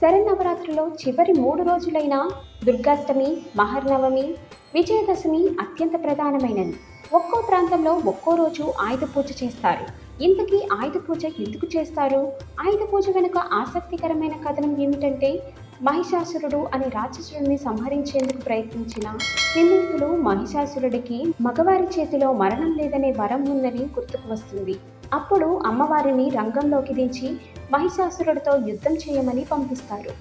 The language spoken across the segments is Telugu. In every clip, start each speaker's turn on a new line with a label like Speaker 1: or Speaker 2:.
Speaker 1: శరన్నవరాత్రిలో చివరి మూడు రోజులైన దుర్గాష్టమి మహర్నవమి విజయదశమి అత్యంత ప్రధానమైనది ఒక్కో ప్రాంతంలో ఒక్కో రోజు ఆయుధ పూజ చేస్తారు. ఇంతకీ ఆయుధ పూజ ఎందుకు చేస్తారు? ఆయుధ పూజ వెనుక ఆసక్తికరమైన కథనం ఏమిటంటే మహిషాసురుడు అనే రాక్షసుడిని సంహరించేందుకు ప్రయత్నించిన త్రిమూర్తులు మహిషాసురుడికి మగవారి చేతిలో మరణం లేదనే వరం ఉందని గుర్తుకు వస్తుంది. అప్పుడు అమ్మవారిని రంగంలోకి దించి మహిషాసురుడితో యుద్ధం చేయమని పంపిస్తారు.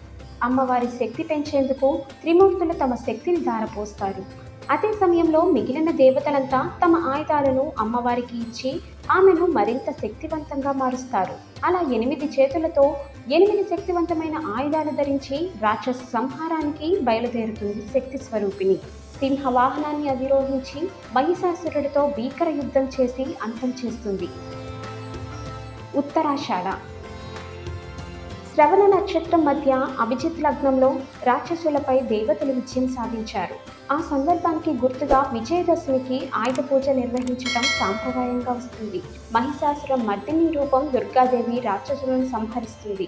Speaker 1: అమ్మవారి శక్తి పెంచేందుకు త్రిమూర్తులు తమ శక్తిని ధారపోస్తారు. అదే సమయంలో మిగిలిన దేవతలంతా తమ ఆయుధాలను అమ్మవారికి ఇచ్చి ఆమెను మరింత శక్తివంతంగా మారుస్తారు. అలా ఎనిమిది చేతులతో ఎనిమిది శక్తివంతమైన ఆయుధాలు ధరించి రాక్షస సంహారానికి బయలుదేరుతుంది శక్తి స్వరూపిణి. సింహ వాహనాన్ని అధిరోహించి మహిషాసురుడితో భీకర యుద్ధం చేసి అంతం చేస్తుంది. ఉత్తరాషాఢ శ్రవణ నక్షత్రం మధ్య అభిజిత్ లగ్నంలో రాక్షసులపై దేవతలు విజయం సాధించారు. ఆ సందర్భానికి గుర్తుగా విజయదశమికి ఆయుధ పూజ నిర్వహించడం సాంప్రదాయంగా వస్తుంది. మహిషాసురం మర్దిని రూపం దుర్గాదేవి రాక్షసులను సంహరిస్తుంది.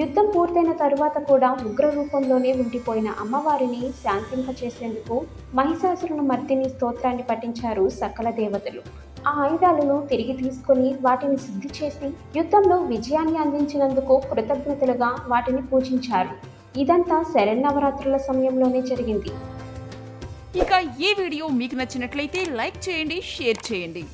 Speaker 1: యుద్ధం పూర్తయిన తరువాత కూడా ఉగ్ర రూపంలోనే ఉండిపోయిన అమ్మవారిని శాంతింపచేసేందుకు మహిషాసురుని మర్దిని స్తోత్రాన్ని పఠించారు సకల దేవతలు. ఆ ఆయుధాలను తిరిగి తీసుకొని వాటిని శుద్ధి చేసి యుద్ధంలో విజయాన్ని అందించినందుకు కృతజ్ఞతలుగా వాటిని పూజించారు. ఇదంతా శరన్నవరాత్రుల సమయంలోనే జరిగింది.
Speaker 2: ఇక ఈ వీడియో మీకు నచ్చినట్లయితే లైక్ చేయండి షేర్ చేయండి.